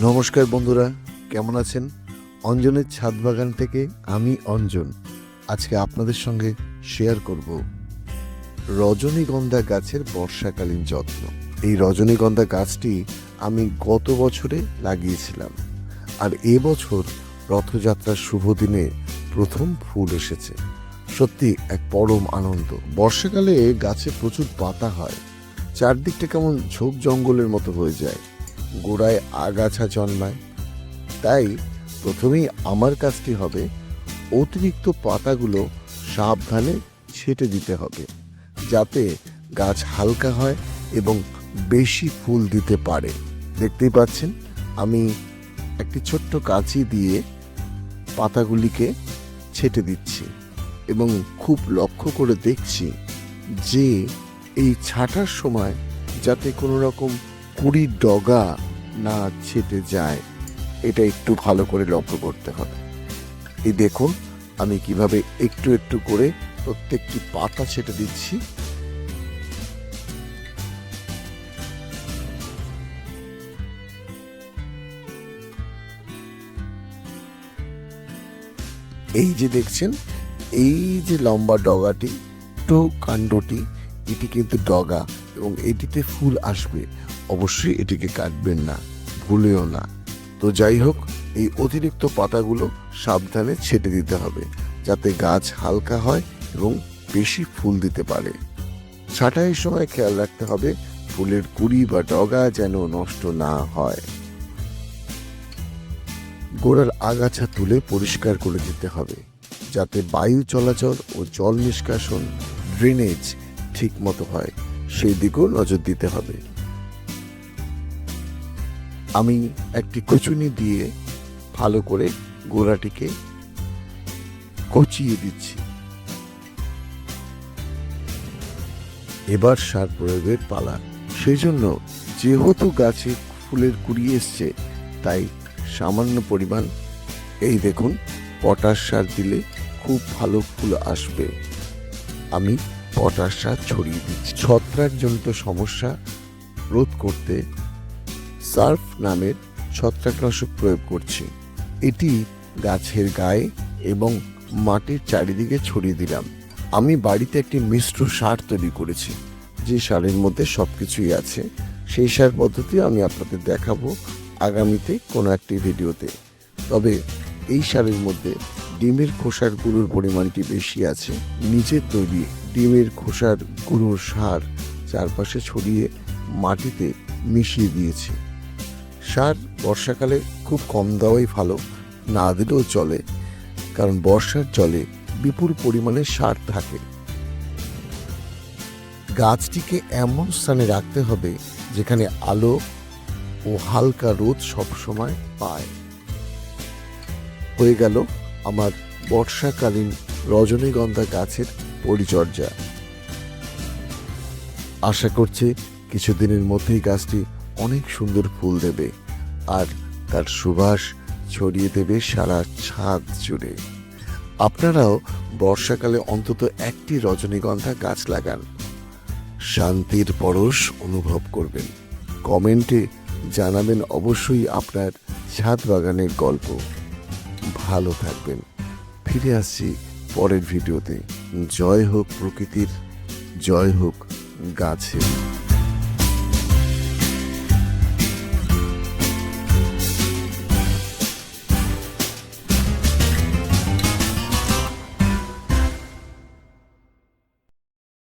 নমস্কার বন্ধুরা, কেমন আছেন? অঞ্জনের ছাদ বাগান থেকে আমি অঞ্জন। আজকে আপনাদের সঙ্গে শেয়ার করব রজনীগন্ধা গাছের বর্ষাকালীন যত্ন। এই রজনীগন্ধা গাছটি আমি গত বছরে লাগিয়েছিলাম। আর এবছর রথযাত্রার শুভ দিনে প্রথম ফুল এসেছে। সত্যি এক পরম আনন্দ। বর্ষাকালে গাছে প্রচুর পাতা হয়। চারদিকটা কেমন ঝোপ জঙ্গলের মতো হয়ে যায়। গোড়ায় আগাছা জন্মায়। তাই প্রথমেই আমার কাজটি হবে অতিরিক্ত পাতাগুলো সাবধানে ছেটে দিতে হবে, যাতে গাছ হালকা হয় এবং বেশি ফুল দিতে পারে। দেখতেই পাচ্ছেন, আমি একটি ছোট্ট কাঁচি দিয়ে পাতাগুলিকে ছেটে দিচ্ছি এবং খুব লক্ষ্য করে দেখছি যে এই ছাটার সময় যাতে কোনো রকম কুড়ির ডগা না ছেটে যায়, এটা একটু ভালো করে লক্ষ্য করতে হবে। এই দেখুন, আমি কীভাবে একটু একটু করে প্রত্যেকটি পাতা ছেটে দিচ্ছি। এই যে দেখছেন, এই যে লম্বা ডগাটি তো কাণ্ডটি এটি কিন্তু ডগা এবং এটিতে ফুল আসবে। অবশ্যই এটিকে কাটবেন না, ভুলেও না। তো যাই হোক, এই অতিরিক্ত পাতাগুলো সাবধানে ছেটে দিতে হবে যাতে গাছ হালকা হয় এবং বেশি ফুল দিতে পারে। ছাঁটাইয়ের সময় খেয়াল রাখতে হবে ফুলের কুড়ি বা ডগা যেন নষ্ট না হয়। গোড়ার আগাছা তুলে পরিষ্কার করে দিতে হবে যাতে বায়ু চলাচল ও জল নিষ্কাশন ড্রেনেজ ঠিক মতো হয়, সেই দিকেও নজর দিতে হবে। আমি একটি কচুনি দিয়ে ভালো করে গোড়াটিকে কচিয়ে দিচ্ছি। এবার সার প্রয়োগের পালা। সেই জন্য যেহেতু গাছে ফুলের কুড়ি এসছে, তাই সামান্য পরিমাণ, এই দেখুন, পটাশ সার দিলে খুব ভালো ফুল আসবে। আমি পটাশ ছড়িয়ে দিচ্ছি। ছত্রাকজনিত সমস্যা রোধ করতে সার্ফ নামের ছত্রাকনাশক প্রয়োগ করছি। এটি গাছের গায়ে এবং মাটির চারিদিকে ছড়িয়ে দিলাম। আমি বাড়িতে একটি মিশ্র সার তৈরি করেছি। যে সারের মধ্যে সব কিছুই আছে, সেই সার পদ্ধতি আমি আপনাদের দেখাবো আগামীতে কোনো একটি ভিডিওতে। তবে এই সারের মধ্যে ডিমের খোসার গুঁড়োর পরিমাণটি বেশি আছে। নিজের তৈরি ডিমের খোসার গুঁড়োর সার চারপাশে ছড়িয়ে মাটিতে মিশিয়ে দিয়েছি। সার বর্ষাকালে খুব কম দেওয়াই ভালো, না দিলেও চলে, কারণ বর্ষার জলে বিপুল পরিমাণে সার থাকে। গাছটিকে এমন স্থানে রাখতে হবে যেখানে আলো ও হালকা রোদ সবসময় পায়। হয়ে গেল আমার বর্ষাকালীন রজনীগন্ধা গাছের পরিচর্যা। আশা করছি কিছুদিনের মধ্যেই গাছটি অনেক সুন্দর ফুল দেবে আর তার সুবাস ছড়িয়ে দেবে সারা ছাদ জুড়ে। আপনারাও বর্ষাকালে অন্তত একটি রজনীগন্ধা গাছ লাগান। শান্তির পরশ অনুভব করবেন। কমেন্টে জানাবেন অবশ্যই আপনার ছাদ বাগানের গল্প। ভালো থাকবেন। ফিরে আসছি পরের ভিডিওতে। জয় হোক প্রকৃতির জয় হোক গাছের।